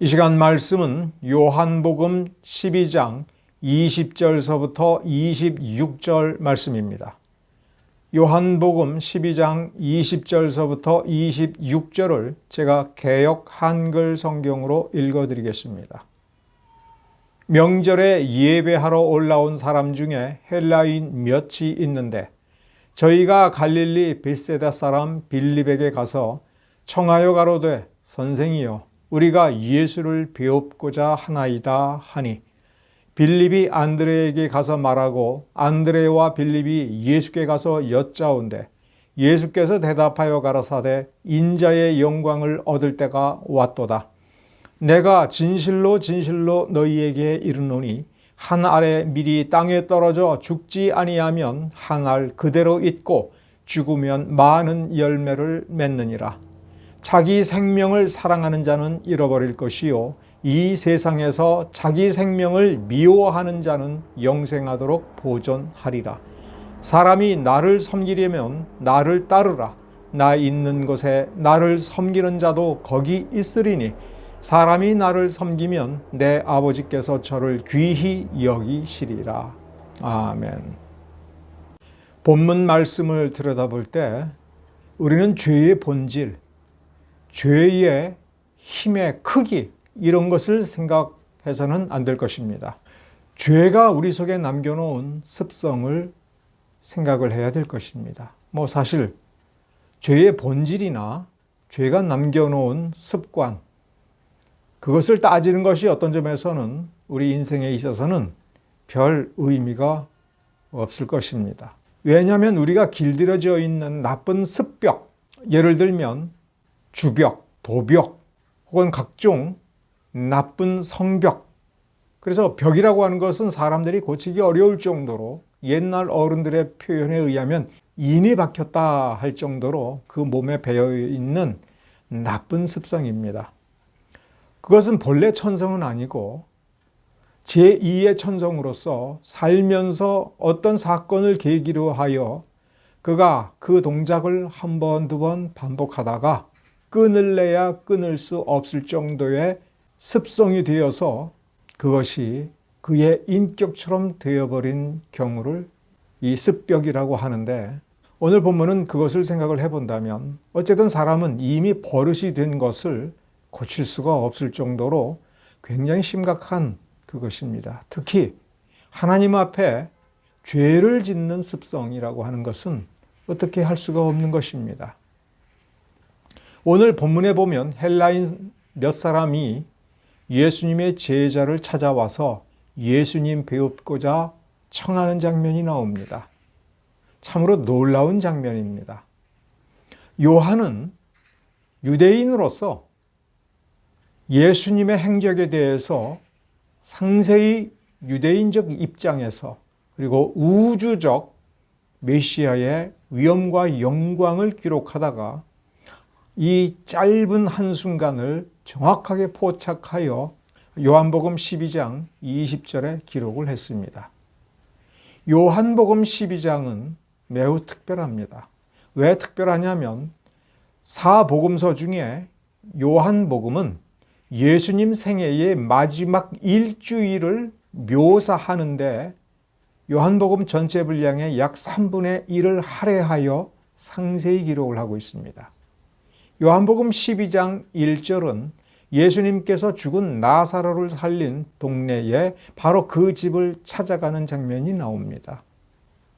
이 시간 말씀은 요한복음 12장 20절서부터 26절 말씀입니다. 요한복음 12장 20절서부터 26절을 제가 개역 한글 성경으로 읽어 드리겠습니다. 명절에 예배하러 올라온 사람 중에 헬라인 몇이 있는데 저희가 갈릴리 베세다 사람 빌립에게 가서 청하여 가로되 선생이여 우리가 예수를 배웁고자 하나이다 하니 빌립이 안드레에게 가서 말하고 안드레와 빌립이 예수께 가서 여짜온대 예수께서 대답하여 가라사대 인자의 영광을 얻을 때가 왔도다. 내가 진실로 진실로 너희에게 이르노니 한 알에 미리 땅에 떨어져 죽지 아니하면 한 알 그대로 있고 죽으면 많은 열매를 맺느니라. 자기 생명을 사랑하는 자는 잃어버릴 것이요 이 세상에서 자기 생명을 미워하는 자는 영생하도록 보존하리라. 사람이 나를 섬기려면 나를 따르라. 나 있는 곳에 나를 섬기는 자도 거기 있으리니 사람이 나를 섬기면 내 아버지께서 저를 귀히 여기시리라. 아멘. 본문 말씀을 들여다볼 때 우리는 죄의 본질, 죄의 힘의 크기, 이런 것을 생각해서는 안 될 것입니다. 죄가 우리 속에 남겨놓은 습성을 생각을 해야 될 것입니다. 뭐 사실 죄의 본질이나 죄가 남겨놓은 습관, 그것을 따지는 것이 어떤 점에서는 우리 인생에 있어서는 별 의미가 없을 것입니다. 왜냐하면 우리가 길들여져 있는 나쁜 습벽, 예를 들면 주벽, 도벽, 혹은 각종 나쁜 성벽. 그래서 벽이라고 하는 것은 사람들이 고치기 어려울 정도로 옛날 어른들의 표현에 의하면 인이 박혔다 할 정도로 그 몸에 배어 있는 나쁜 습성입니다. 그것은 본래 천성은 아니고 제2의 천성으로서 살면서 어떤 사건을 계기로 하여 그가 그 동작을 한 번, 두 번 반복하다가 끊을래야 끊을 수 없을 정도의 습성이 되어서 그것이 그의 인격처럼 되어버린 경우를 이 습벽이라고 하는데 오늘 본문은 그것을 생각을 해본다면 어쨌든 사람은 이미 버릇이 된 것을 고칠 수가 없을 정도로 굉장히 심각한 그것입니다. 특히 하나님 앞에 죄를 짓는 습성이라고 하는 것은 어떻게 할 수가 없는 것입니다. 오늘 본문에 보면 헬라인 몇 사람이 예수님의 제자를 찾아와서 예수님 배웁고자 청하는 장면이 나옵니다. 참으로 놀라운 장면입니다. 요한은 유대인으로서 예수님의 행적에 대해서 상세히 유대인적 입장에서 그리고 우주적 메시아의 위엄과 영광을 기록하다가 이 짧은 한순간을 정확하게 포착하여 요한복음 12장 20절에 기록을 했습니다. 요한복음 12장은 매우 특별합니다. 왜 특별하냐면 사복음서 중에 요한복음은 예수님 생애의 마지막 일주일을 묘사하는데 요한복음 전체 분량의 약 3분의 1을 할애하여 상세히 기록을 하고 있습니다. 요한복음 12장 1절은 예수님께서 죽은 나사로를 살린 동네에 바로 그 집을 찾아가는 장면이 나옵니다.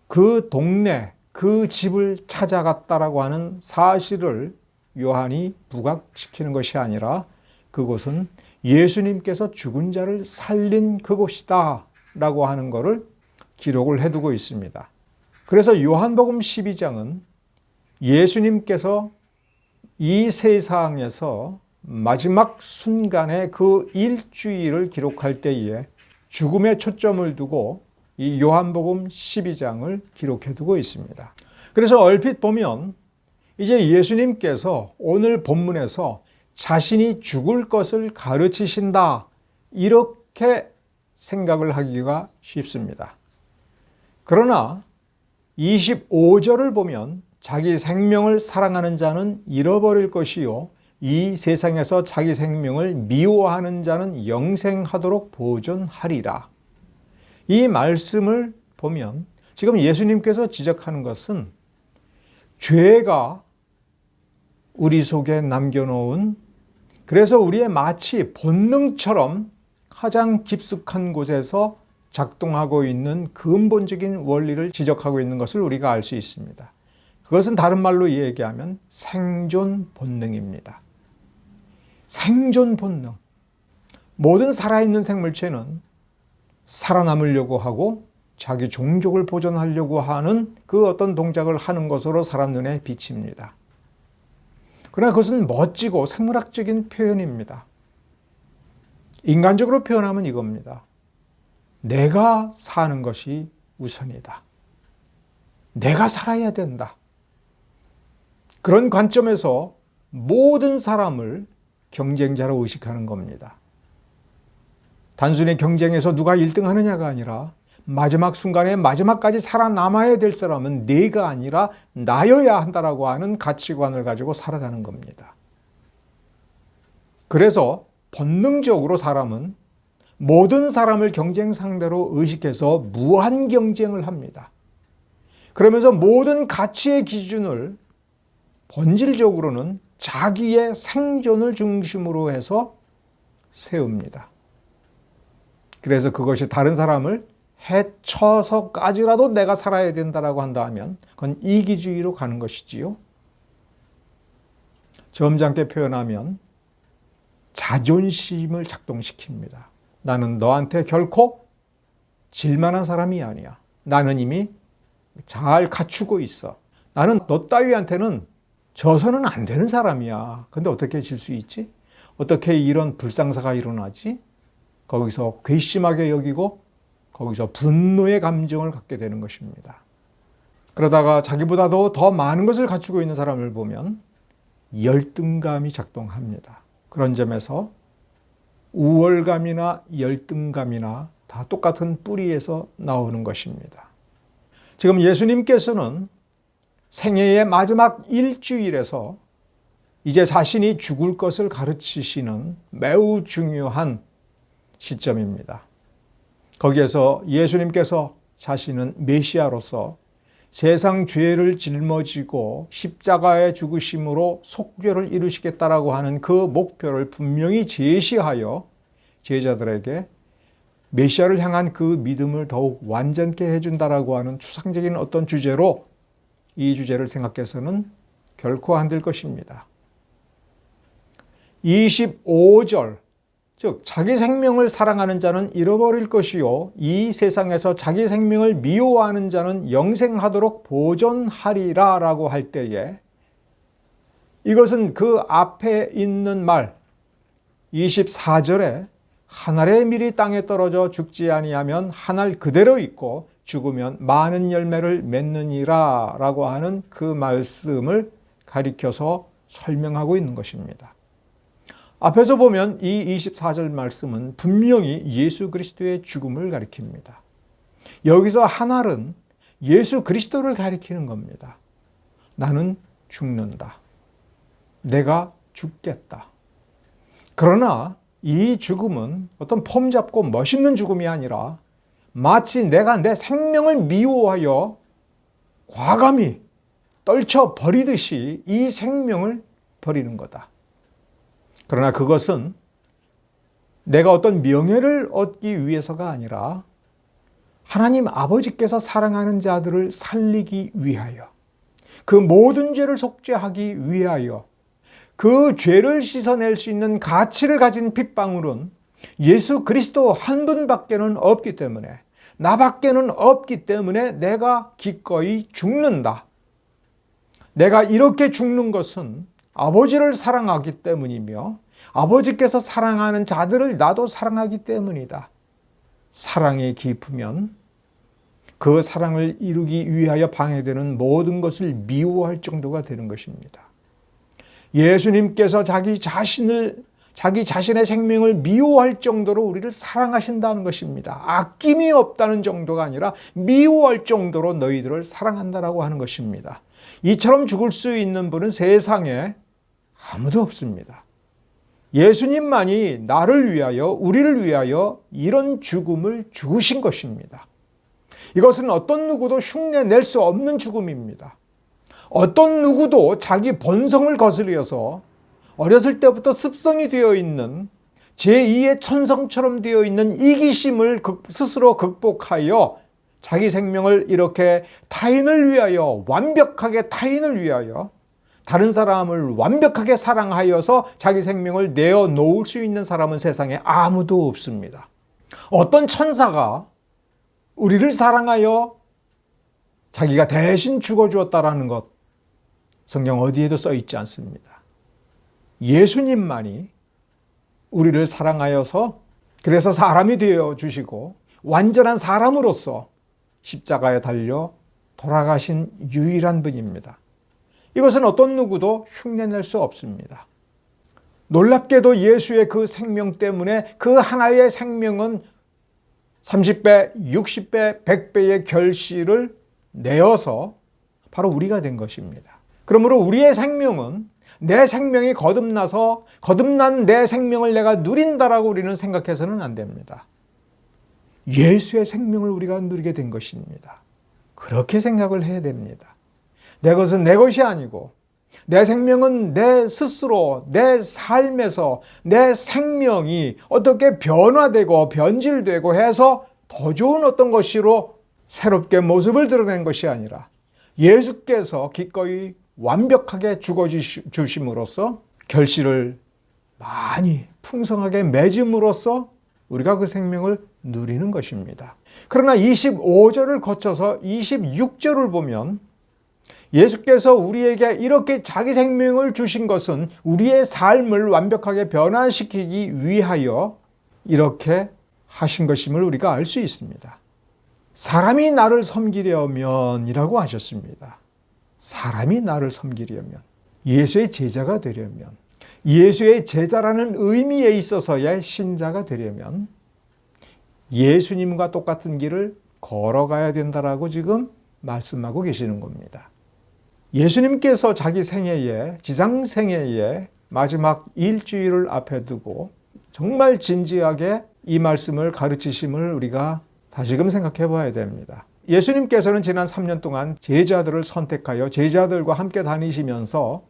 그 동네, 그 집을 찾아갔다라고 하는 사실을 요한이 부각시키는 것이 아니라 그곳은 예수님께서 죽은 자를 살린 그곳이다 라고 하는 것을 기록을 해두고 있습니다. 그래서 요한복음 12장은 예수님께서 이 세상에서 마지막 순간에 그 일주일을 기록할 때에 죽음에 초점을 두고 이 요한복음 12장을 기록해 두고 있습니다. 그래서 얼핏 보면 이제 예수님께서 오늘 본문에서 자신이 죽을 것을 가르치신다. 이렇게 생각을 하기가 쉽습니다. 그러나 25절을 보면 자기 생명을 사랑하는 자는 잃어버릴 것이요. 이 세상에서 자기 생명을 미워하는 자는 영생하도록 보존하리라. 이 말씀을 보면 지금 예수님께서 지적하는 것은 죄가 우리 속에 남겨놓은 그래서 우리의 마치 본능처럼 가장 깊숙한 곳에서 작동하고 있는 근본적인 원리를 지적하고 있는 것을 우리가 알 수 있습니다. 그것은 다른 말로 얘기하면 생존 본능입니다. 생존 본능. 모든 살아있는 생물체는 살아남으려고 하고 자기 종족을 보존하려고 하는 그 어떤 동작을 하는 것으로 사람 눈에 비칩니다. 그러나 그것은 멋지고 생물학적인 표현입니다. 인간적으로 표현하면 이겁니다. 내가 사는 것이 우선이다. 내가 살아야 된다. 그런 관점에서 모든 사람을 경쟁자로 의식하는 겁니다. 단순히 경쟁에서 누가 1등 하느냐가 아니라 마지막 순간에 마지막까지 살아남아야 될 사람은 내가 아니라 나여야 한다라고 하는 가치관을 가지고 살아가는 겁니다. 그래서 본능적으로 사람은 모든 사람을 경쟁 상대로 의식해서 무한 경쟁을 합니다. 그러면서 모든 가치의 기준을 본질적으로는 자기의 생존을 중심으로 해서 세웁니다. 그래서 그것이 다른 사람을 해쳐서까지라도 내가 살아야 된다라고 한다면 그건 이기주의로 가는 것이지요. 점잖게 표현하면 자존심을 작동시킵니다. 나는 너한테 결코 질만한 사람이 아니야. 나는 이미 잘 갖추고 있어. 나는 너 따위한테는 져서는 안 되는 사람이야. 근데 어떻게 질 수 있지? 어떻게 이런 불상사가 일어나지? 거기서 괘씸하게 여기고 거기서 분노의 감정을 갖게 되는 것입니다. 그러다가 자기보다도 더 많은 것을 갖추고 있는 사람을 보면 열등감이 작동합니다. 그런 점에서 우월감이나 열등감이나 다 똑같은 뿌리에서 나오는 것입니다. 지금 예수님께서는 생애의 마지막 일주일에서 이제 자신이 죽을 것을 가르치시는 매우 중요한 시점입니다. 거기에서 예수님께서 자신은 메시아로서 세상 죄를 짊어지고 십자가에 죽으심으로 속죄를 이루시겠다라고 하는 그 목표를 분명히 제시하여 제자들에게 메시아를 향한 그 믿음을 더욱 완전케 해준다라고 하는 추상적인 어떤 주제로 이 주제를 생각해서는 결코 안 될 것입니다. 25절 즉 자기 생명을 사랑하는 자는 잃어버릴 것이요 이 세상에서 자기 생명을 미워하는 자는 영생하도록 보존하리라라고 할 때에 이것은 그 앞에 있는 말 24절에 한 알의 밀이 땅에 떨어져 죽지 아니하면 한알 그대로 있고 죽으면 많은 열매를 맺느니라 라고 하는 그 말씀을 가리켜서 설명하고 있는 것입니다. 앞에서 보면 이 24절 말씀은 분명히 예수 그리스도의 죽음을 가리킵니다. 여기서 하나는 예수 그리스도를 가리키는 겁니다. 나는 죽는다. 내가 죽겠다. 그러나 이 죽음은 어떤 폼 잡고 멋있는 죽음이 아니라 마치 내가 내 생명을 미워하여 과감히 떨쳐 버리듯이 이 생명을 버리는 거다. 그러나 그것은 내가 어떤 명예를 얻기 위해서가 아니라 하나님 아버지께서 사랑하는 자들을 살리기 위하여 그 모든 죄를 속죄하기 위하여 그 죄를 씻어낼 수 있는 가치를 가진 핏방울은 예수 그리스도 한 분밖에는 없기 때문에 나밖에는 없기 때문에 내가 기꺼이 죽는다. 내가 이렇게 죽는 것은 아버지를 사랑하기 때문이며 아버지께서 사랑하는 자들을 나도 사랑하기 때문이다. 사랑이 깊으면 그 사랑을 이루기 위하여 방해되는 모든 것을 미워할 정도가 되는 것입니다. 예수님께서 자기 자신을 자기 자신의 생명을 미워할 정도로 우리를 사랑하신다는 것입니다. 아낌이 없다는 정도가 아니라 미워할 정도로 너희들을 사랑한다라고 하는 것입니다. 이처럼 죽을 수 있는 분은 세상에 아무도 없습니다. 예수님만이 나를 위하여, 우리를 위하여 이런 죽음을 죽으신 것입니다. 이것은 어떤 누구도 흉내 낼 수 없는 죽음입니다. 어떤 누구도 자기 본성을 거스려서 어렸을 때부터 습성이 되어 있는 제2의 천성처럼 되어 있는 이기심을 스스로 극복하여 자기 생명을 이렇게 타인을 위하여 완벽하게 타인을 위하여 다른 사람을 완벽하게 사랑하여서 자기 생명을 내어 놓을 수 있는 사람은 세상에 아무도 없습니다. 어떤 천사가 우리를 사랑하여 자기가 대신 죽어주었다라는 것 성경 어디에도 써 있지 않습니다. 예수님만이 우리를 사랑하여서 그래서 사람이 되어 주시고 완전한 사람으로서 십자가에 달려 돌아가신 유일한 분입니다. 이것은 어떤 누구도 흉내낼 수 없습니다. 놀랍게도 예수의 그 생명 때문에 그 하나의 생명은 30배, 60배, 100배의 결실을 내어서 바로 우리가 된 것입니다. 그러므로 우리의 생명은 내 생명이 거듭나서 거듭난 내 생명을 내가 누린다라고 우리는 생각해서는 안 됩니다. 예수의 생명을 우리가 누리게 된 것입니다. 그렇게 생각을 해야 됩니다. 내 것은 내 것이 아니고 내 생명은 내 스스로 내 삶에서 내 생명이 어떻게 변화되고 변질되고 해서 더 좋은 어떤 것으로 새롭게 모습을 드러낸 것이 아니라 예수께서 기꺼이 완벽하게 죽어 주심으로써 결실을 많이 풍성하게 맺음으로써 우리가 그 생명을 누리는 것입니다. 그러나 25절을 거쳐서 26절을 보면 예수께서 우리에게 이렇게 자기 생명을 주신 것은 우리의 삶을 완벽하게 변화시키기 위하여 이렇게 하신 것임을 우리가 알 수 있습니다. 사람이 나를 섬기려면이라고 하셨습니다. 사람이 나를 섬기려면, 예수의 제자가 되려면, 예수의 제자라는 의미에 있어서의 신자가 되려면 예수님과 똑같은 길을 걸어가야 된다라고 지금 말씀하고 계시는 겁니다. 예수님께서 자기 생애에, 지상 생애에 마지막 일주일을 앞에 두고 정말 진지하게 이 말씀을 가르치심을 우리가 다시금 생각해 봐야 됩니다. 예수님께서는 지난 3년 동안 제자들을 선택하여 제자들과 함께 다니시면서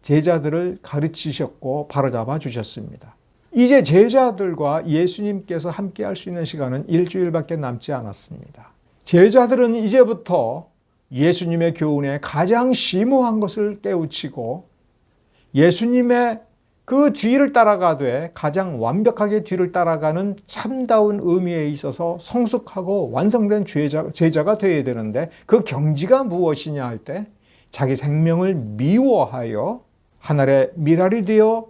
제자들을 가르치셨고 바로잡아 주셨습니다. 이제 제자들과 예수님께서 함께 할 수 있는 시간은 일주일밖에 남지 않았습니다. 제자들은 이제부터 예수님의 교훈에 가장 심오한 것을 깨우치고 예수님의 그 뒤를 따라가되 가장 완벽하게 뒤를 따라가는 참다운 의미에 있어서 성숙하고 완성된 제자, 제자가 되어야 되는데 그 경지가 무엇이냐 할 때 자기 생명을 미워하여 하늘의 미랄이 되어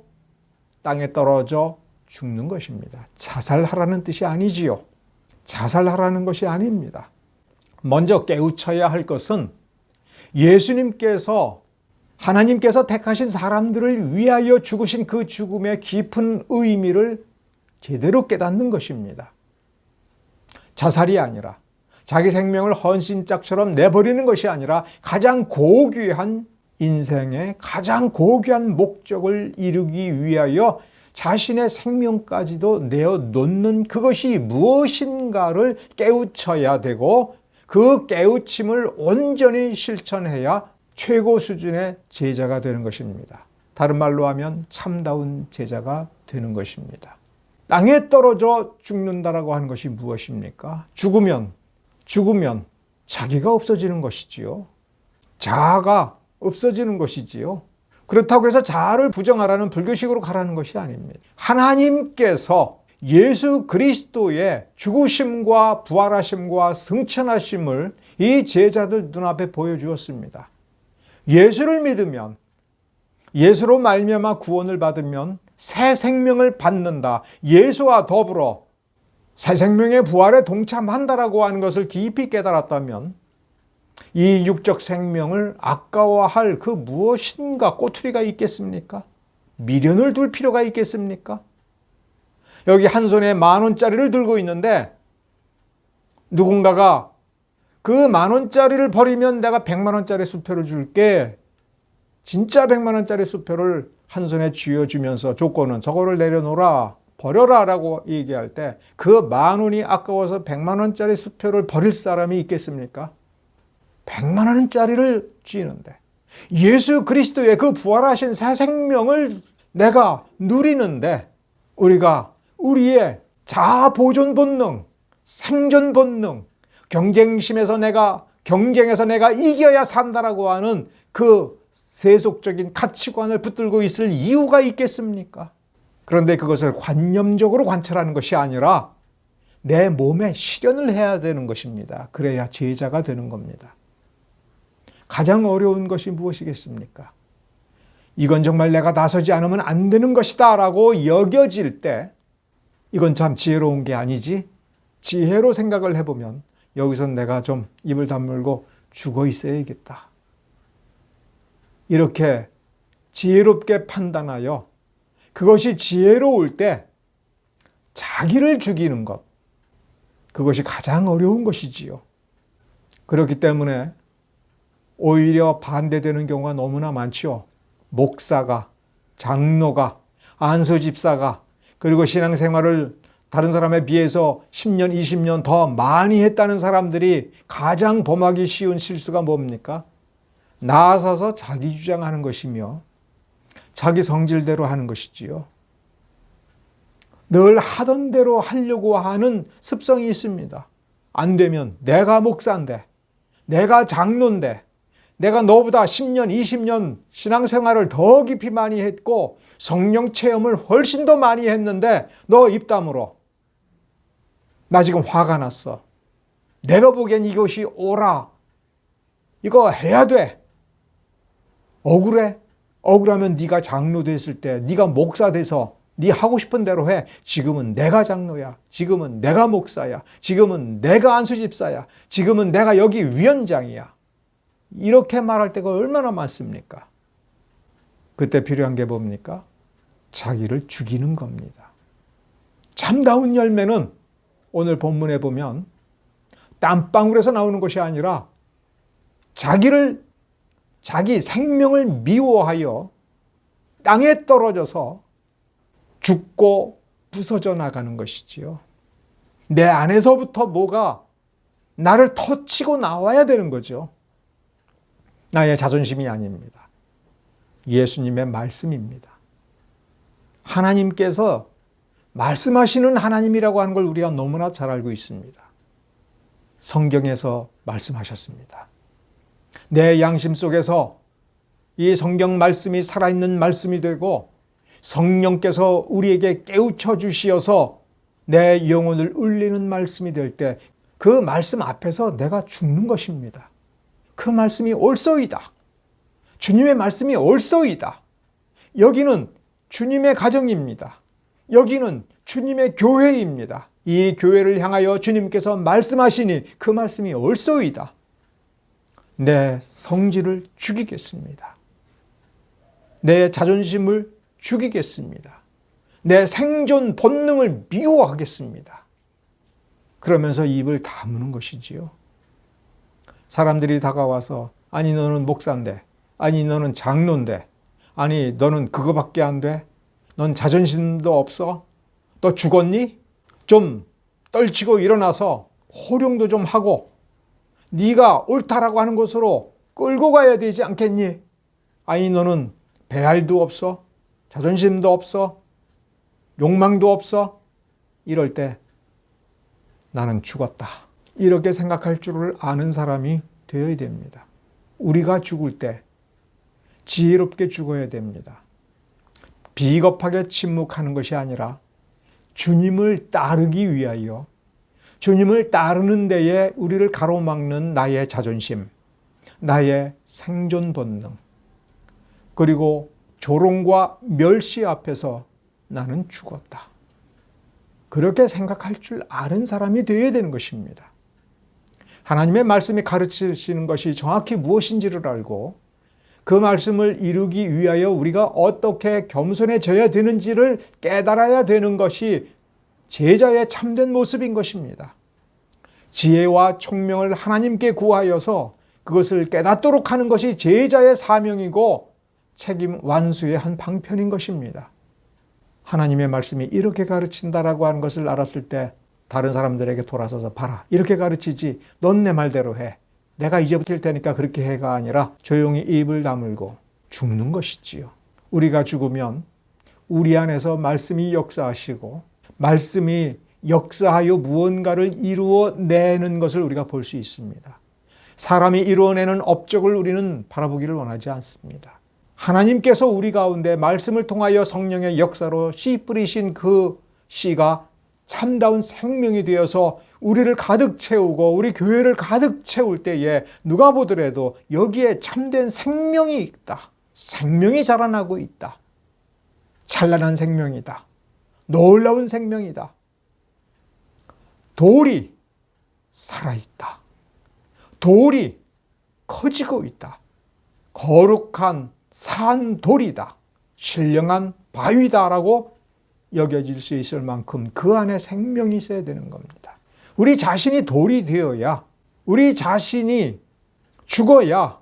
땅에 떨어져 죽는 것입니다. 자살하라는 뜻이 아니지요. 자살하라는 것이 아닙니다. 먼저 깨우쳐야 할 것은 예수님께서 하나님께서 택하신 사람들을 위하여 죽으신 그 죽음의 깊은 의미를 제대로 깨닫는 것입니다. 자살이 아니라 자기 생명을 헌신짝처럼 내버리는 것이 아니라 가장 고귀한 인생의 가장 고귀한 목적을 이루기 위하여 자신의 생명까지도 내어 놓는 그것이 무엇인가를 깨우쳐야 되고 그 깨우침을 온전히 실천해야 최고 수준의 제자가 되는 것입니다. 다른 말로 하면 참다운 제자가 되는 것입니다. 땅에 떨어져 죽는다라고 하는 것이 무엇입니까? 죽으면, 죽으면 자기가 없어지는 것이지요. 자아가 없어지는 것이지요. 그렇다고 해서 자아를 부정하라는 불교식으로 가라는 것이 아닙니다. 하나님께서 예수 그리스도의 죽으심과 부활하심과 승천하심을 이 제자들 눈앞에 보여주었습니다. 예수를 믿으면 예수로 말미암아 구원을 받으면 새 생명을 받는다. 예수와 더불어 새 생명의 부활에 동참한다라고 하는 것을 깊이 깨달았다면 이 육적 생명을 아까워할 그 무엇인가 꼬투리가 있겠습니까? 미련을 둘 필요가 있겠습니까? 여기 한 손에 만 원짜리를 들고 있는데 누군가가 그 만 원짜리를 버리면 내가 백만 원짜리 수표를 줄게. 진짜 100만 원짜리 수표를 한 손에 쥐어주면서 조건은 저거를 내려놓으라 버려라 라고 얘기할 때 그 만 원이 아까워서 100만 원짜리 수표를 버릴 사람이 있겠습니까? 100만 원짜리를 쥐는데 예수 그리스도의 그 부활하신 새 생명을 내가 누리는데 우리가 우리의 자아 보존 본능, 생존 본능, 경쟁심에서 내가 경쟁에서 내가 이겨야 산다라고 하는 그 세속적인 가치관을 붙들고 있을 이유가 있겠습니까? 그런데 그것을 관념적으로 관찰하는 것이 아니라 내 몸에 실현을 해야 되는 것입니다. 그래야 제자가 되는 겁니다. 가장 어려운 것이 무엇이겠습니까? 이건 정말 내가 나서지 않으면 안 되는 것이다 라고 여겨질 때 이건 참 지혜로운 게 아니지 지혜로 생각을 해보면 여기서 내가 좀 입을 다물고 죽어 있어야겠다. 이렇게 지혜롭게 판단하여 그것이 지혜로울 때 자기를 죽이는 것. 그것이 가장 어려운 것이지요. 그렇기 때문에 오히려 반대되는 경우가 너무나 많죠. 목사가, 장로가, 안수집사가, 그리고 신앙생활을 다른 사람에 비해서 10년, 20년 더 많이 했다는 사람들이 가장 범하기 쉬운 실수가 뭡니까? 나서서 자기 주장하는 것이며 자기 성질대로 하는 것이지요. 늘 하던 대로 하려고 하는 습성이 있습니다. 안 되면 내가 목사인데, 내가 장로인데, 내가 너보다 10년, 20년 신앙생활을 더 깊이 많이 했고 성령 체험을 훨씬 더 많이 했는데 너 입담으로 나 지금 화가 났어. 내가 보기엔 이것이 옳아. 이거 해야 돼. 억울해? 억울하면 네가 장로 됐을 때 네가 목사 돼서 네 하고 싶은 대로 해. 지금은 내가 장로야. 지금은 내가 목사야. 지금은 내가 안수집사야. 지금은 내가 여기 위원장이야. 이렇게 말할 때가 얼마나 많습니까? 그때 필요한 게 뭡니까? 자기를 죽이는 겁니다. 참다운 열매는 오늘 본문에 보면 땀방울에서 나오는 것이 아니라 자기를 자기 생명을 미워하여 땅에 떨어져서 죽고 부서져 나가는 것이지요. 내 안에서부터 뭐가 나를 터치고 나와야 되는 거죠. 나의 자존심이 아닙니다. 예수님의 말씀입니다. 하나님께서 말씀하시는 하나님이라고 하는 걸 우리가 너무나 잘 알고 있습니다. 성경에서 말씀하셨습니다. 내 양심 속에서 이 성경 말씀이 살아있는 말씀이 되고 성령께서 우리에게 깨우쳐 주시어서 내 영혼을 울리는 말씀이 될 때 그 말씀 앞에서 내가 죽는 것입니다. 그 말씀이 옳소이다. 주님의 말씀이 옳소이다. 여기는 주님의 가정입니다. 여기는 주님의 교회입니다. 이 교회를 향하여 주님께서 말씀하시니 그 말씀이 옳소이다. 내 성질을 죽이겠습니다. 내 자존심을 죽이겠습니다. 내 생존 본능을 미워하겠습니다. 그러면서 입을 다무는 것이지요. 사람들이 다가와서 아니 너는 목사인데 아니 너는 장로인데 아니 너는 그거밖에 안 돼? 넌 자존심도 없어? 너 죽었니? 좀 떨치고 일어나서 호령도 좀 하고 네가 옳다라고 하는 곳으로 끌고 가야 되지 않겠니? 아니 너는 배알도 없어? 자존심도 없어? 욕망도 없어? 이럴 때 나는 죽었다. 이렇게 생각할 줄을 아는 사람이 되어야 됩니다. 우리가 죽을 때 지혜롭게 죽어야 됩니다. 비겁하게 침묵하는 것이 아니라 주님을 따르기 위하여 주님을 따르는 데에 우리를 가로막는 나의 자존심, 나의 생존 본능, 그리고 조롱과 멸시 앞에서 나는 죽었다. 그렇게 생각할 줄 아는 사람이 되어야 되는 것입니다. 하나님의 말씀이 가르치시는 것이 정확히 무엇인지를 알고 그 말씀을 이루기 위하여 우리가 어떻게 겸손해져야 되는지를 깨달아야 되는 것이 제자의 참된 모습인 것입니다. 지혜와 총명을 하나님께 구하여서 그것을 깨닫도록 하는 것이 제자의 사명이고 책임 완수의 한 방편인 것입니다. 하나님의 말씀이 이렇게 가르친다라고 하는 것을 알았을 때 다른 사람들에게 돌아서서 봐라. 이렇게 가르치지. 넌 내 말대로 해. 내가 이제부터 일 테니까 그렇게 해가 아니라 조용히 입을 다물고 죽는 것이지요. 우리가 죽으면 우리 안에서 말씀이 역사하시고 말씀이 역사하여 무언가를 이루어 내는 것을 우리가 볼 수 있습니다. 사람이 이루어내는 업적을 우리는 바라보기를 원하지 않습니다. 하나님께서 우리 가운데 말씀을 통하여 성령의 역사로 씨 뿌리신 그 씨가 참다운 생명이 되어서 우리를 가득 채우고 우리 교회를 가득 채울 때에 누가 보더라도 여기에 참된 생명이 있다. 생명이 자라나고 있다. 찬란한 생명이다. 놀라운 생명이다. 돌이 살아있다. 돌이 커지고 있다. 거룩한 산 돌이다. 신령한 바위다라고 여겨질 수 있을 만큼 그 안에 생명이 있어야 되는 겁니다. 우리 자신이 돌이 되어야, 우리 자신이 죽어야,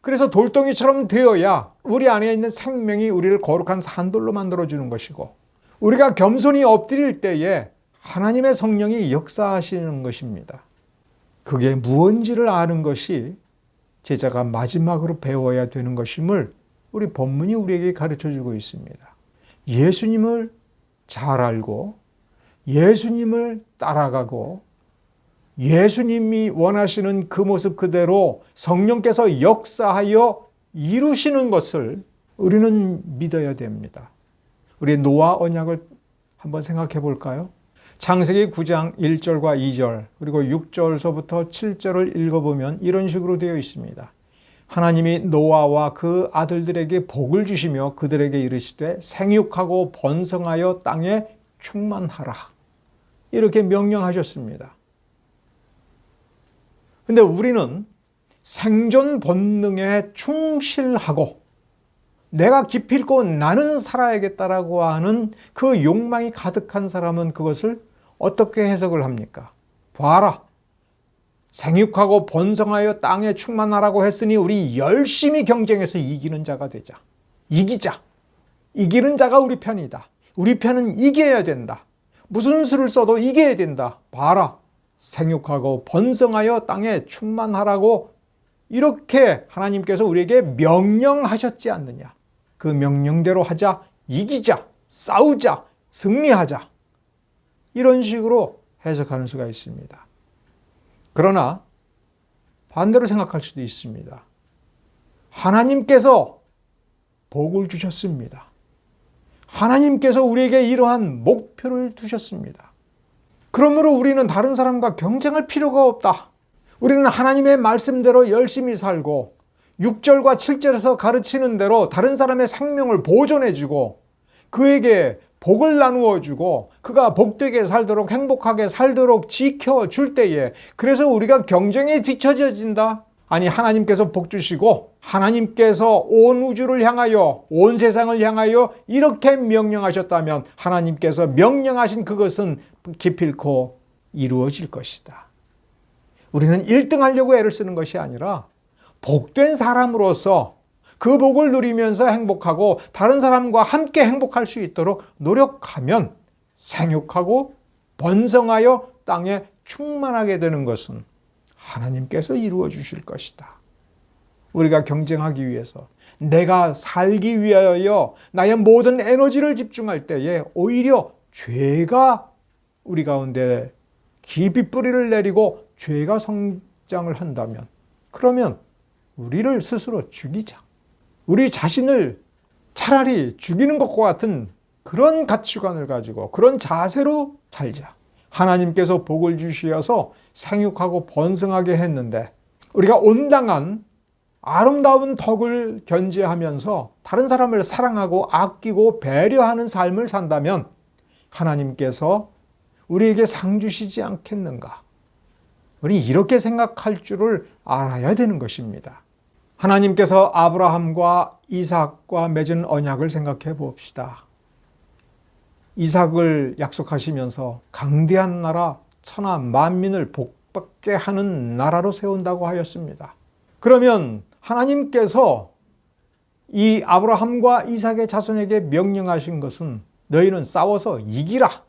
그래서 돌덩이처럼 되어야 우리 안에 있는 생명이 우리를 거룩한 산돌로 만들어주는 것이고, 우리가 겸손히 엎드릴 때에 하나님의 성령이 역사하시는 것입니다. 그게 무언지를 아는 것이 제자가 마지막으로 배워야 되는 것임을 우리 본문이 우리에게 가르쳐 주고 있습니다. 예수님을 잘 알고 예수님을 따라가고 예수님이 원하시는 그 모습 그대로 성령께서 역사하여 이루시는 것을 우리는 믿어야 됩니다. 우리 노아 언약을 한번 생각해 볼까요? 창세기 9장 1절과 2절 그리고 6절서부터 7절을 읽어보면 이런 식으로 되어 있습니다. 하나님이 노아와 그 아들들에게 복을 주시며 그들에게 이르시되 생육하고 번성하여 땅에 충만하라. 이렇게 명령하셨습니다. 근데 우리는 생존 본능에 충실하고 내가 기필코 나는 살아야겠다라고 하는 그 욕망이 가득한 사람은 그것을 어떻게 해석을 합니까? 봐라. 생육하고 번성하여 땅에 충만하라고 했으니 우리 열심히 경쟁해서 이기는 자가 되자. 이기자. 이기는 자가 우리 편이다. 우리 편은 이겨야 된다. 무슨 수를 써도 이겨야 된다. 봐라. 생육하고 번성하여 땅에 충만하라고 이렇게 하나님께서 우리에게 명령하셨지 않느냐. 그 명령대로 하자, 이기자, 싸우자, 승리하자. 이런 식으로 해석하는 수가 있습니다. 그러나 반대로 생각할 수도 있습니다. 하나님께서 복을 주셨습니다. 하나님께서 우리에게 이러한 목표를 두셨습니다. 그러므로 우리는 다른 사람과 경쟁할 필요가 없다. 우리는 하나님의 말씀대로 열심히 살고 6절과 7절에서 가르치는 대로 다른 사람의 생명을 보존해주고 그에게 복을 나누어 주고 그가 복되게 살도록 행복하게 살도록 지켜 줄 때에 그래서 우리가 경쟁에 뒤처져진다. 아니 하나님께서 복 주시고 하나님께서 온 우주를 향하여 온 세상을 향하여 이렇게 명령하셨다면 하나님께서 명령하신 그것은 기필코 이루어질 것이다. 우리는 1등 하려고 애를 쓰는 것이 아니라 복된 사람으로서 그 복을 누리면서 행복하고 다른 사람과 함께 행복할 수 있도록 노력하면 생육하고 번성하여 땅에 충만하게 되는 것은 하나님께서 이루어 주실 것이다. 우리가 경쟁하기 위해서 내가 살기 위하여 나의 모든 에너지를 집중할 때에 오히려 죄가 우리 가운데 깊이 뿌리를 내리고 죄가 성장을 한다면 그러면 우리를 스스로 죽이자. 우리 자신을 차라리 죽이는 것과 같은 그런 가치관을 가지고 그런 자세로 살자. 하나님께서 복을 주시어서 생육하고 번성하게 했는데 우리가 온당한 아름다운 덕을 견지하면서 다른 사람을 사랑하고 아끼고 배려하는 삶을 산다면 하나님께서 우리에게 상 주시지 않겠는가? 우리 이렇게 생각할 줄을 알아야 되는 것입니다. 하나님께서 아브라함과 이삭과 맺은 언약을 생각해 봅시다. 이삭을 약속하시면서 강대한 나라 천하 만민을 복받게 하는 나라로 세운다고 하였습니다. 그러면 하나님께서 이 아브라함과 이삭의 자손에게 명령하신 것은 너희는 싸워서 이기라.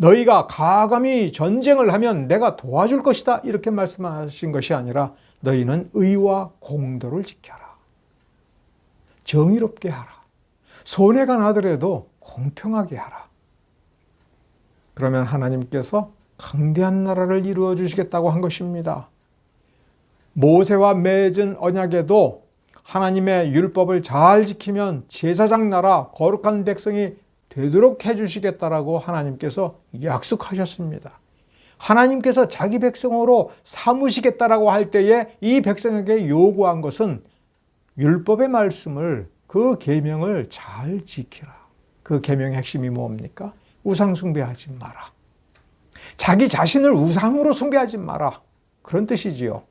너희가 가감히 전쟁을 하면 내가 도와줄 것이다. 이렇게 말씀하신 것이 아니라 너희는 의와 공도를 지켜라. 정의롭게 하라. 손해가 나더라도 공평하게 하라. 그러면 하나님께서 강대한 나라를 이루어 주시겠다고 한 것입니다. 모세와 맺은 언약에도 하나님의 율법을 잘 지키면 제사장 나라 거룩한 백성이 되도록 해 주시겠다라고 하나님께서 약속하셨습니다. 하나님께서 자기 백성으로 삼으시겠다라고 할 때에 이 백성에게 요구한 것은 율법의 말씀을 그 계명을 잘 지키라. 그 계명의 핵심이 뭡니까? 우상 숭배하지 마라. 자기 자신을 우상으로 숭배하지 마라. 그런 뜻이지요.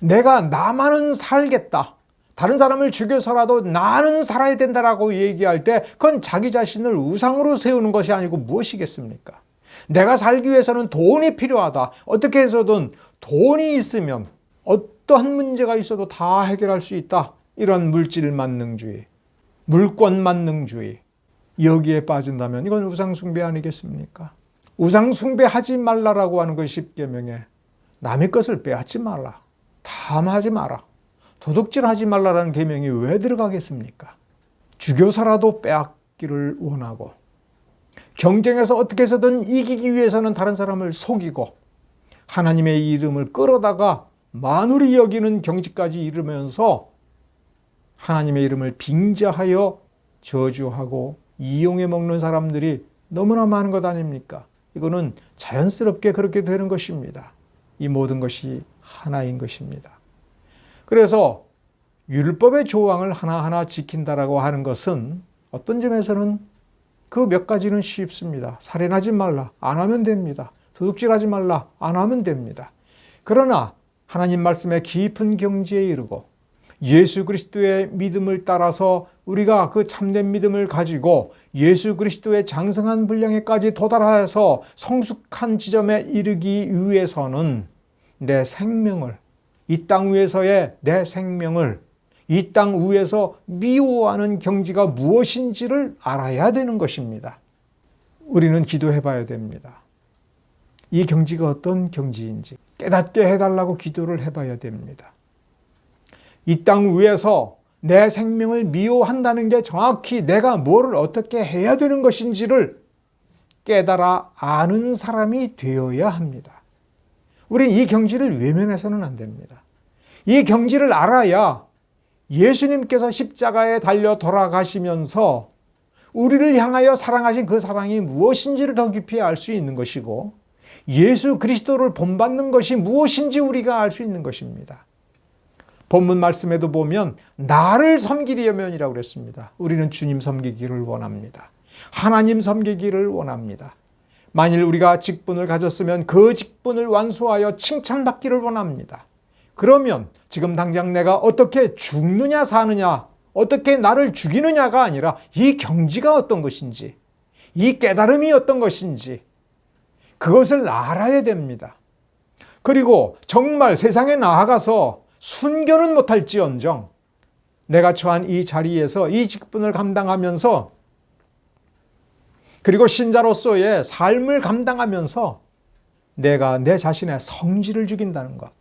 내가 나만은 살겠다. 다른 사람을 죽여서라도 나는 살아야 된다라고 얘기할 때 그건 자기 자신을 우상으로 세우는 것이 아니고 무엇이겠습니까? 내가 살기 위해서는 돈이 필요하다. 어떻게 해서든 돈이 있으면 어떠한 문제가 있어도 다 해결할 수 있다. 이런 물질 만능주의, 물권 만능주의. 여기에 빠진다면 이건 우상숭배 아니겠습니까? 우상숭배 하지 말라라고 하는 것이 10계명에 남의 것을 빼앗지 말라. 탐하지 마라. 도둑질 하지 말라라는 계명이 왜 들어가겠습니까? 죽여서라도 빼앗기를 원하고 경쟁에서 어떻게 해서든 이기기 위해서는 다른 사람을 속이고 하나님의 이름을 끌어다가 만우리 여기는 경지까지 이르면서 하나님의 이름을 빙자하여 저주하고 이용해 먹는 사람들이 너무나 많은 것 아닙니까? 이거는 자연스럽게 그렇게 되는 것입니다. 이 모든 것이 하나인 것입니다. 그래서 율법의 조항을 하나하나 지킨다라고 하는 것은 어떤 점에서는 그 몇 가지는 쉽습니다. 살인하지 말라. 안 하면 됩니다. 도둑질하지 말라. 안 하면 됩니다. 그러나 하나님 말씀의 깊은 경지에 이르고 예수 그리스도의 믿음을 따라서 우리가 그 참된 믿음을 가지고 예수 그리스도의 장성한 분량에까지 도달하여서 성숙한 지점에 이르기 위해서는 내 생명을 이 땅 위에서의 내 생명을 이 땅 위에서 미워하는 경지가 무엇인지를 알아야 되는 것입니다. 우리는 기도해 봐야 됩니다. 이 경지가 어떤 경지인지 깨닫게 해달라고 기도를 해봐야 됩니다. 이 땅 위에서 내 생명을 미워한다는 게 정확히 내가 뭐를 어떻게 해야 되는 것인지를 깨달아 아는 사람이 되어야 합니다. 우리는 이 경지를 외면해서는 안 됩니다. 이 경지를 알아야 예수님께서 십자가에 달려 돌아가시면서 우리를 향하여 사랑하신 그 사랑이 무엇인지를 더 깊이 알 수 있는 것이고 예수 그리스도를 본받는 것이 무엇인지 우리가 알 수 있는 것입니다. 본문 말씀에도 보면 나를 섬기려면이라고 그랬습니다. 우리는 주님 섬기기를 원합니다. 하나님 섬기기를 원합니다. 만일 우리가 직분을 가졌으면 그 직분을 완수하여 칭찬받기를 원합니다. 그러면 지금 당장 내가 어떻게 죽느냐 사느냐, 어떻게 나를 죽이느냐가 아니라 이 경지가 어떤 것인지, 이 깨달음이 어떤 것인지, 그것을 알아야 됩니다. 그리고 정말 세상에 나아가서 순교는 못할지언정 내가 처한 이 자리에서 이 직분을 감당하면서 그리고 신자로서의 삶을 감당하면서 내가 내 자신의 성질을 죽인다는 것.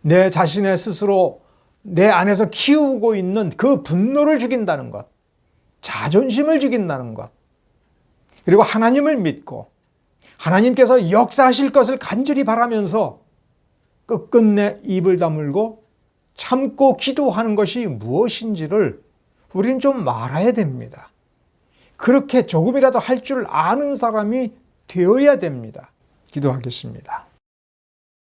내 자신의 스스로 내 안에서 키우고 있는 그 분노를 죽인다는 것. 자존심을 죽인다는 것. 그리고 하나님을 믿고 하나님께서 역사하실 것을 간절히 바라면서 끝끝내 입을 다물고 참고 기도하는 것이 무엇인지를 우리는 좀 알아야 됩니다. 그렇게 조금이라도 할 줄 아는 사람이 되어야 됩니다. 기도하겠습니다.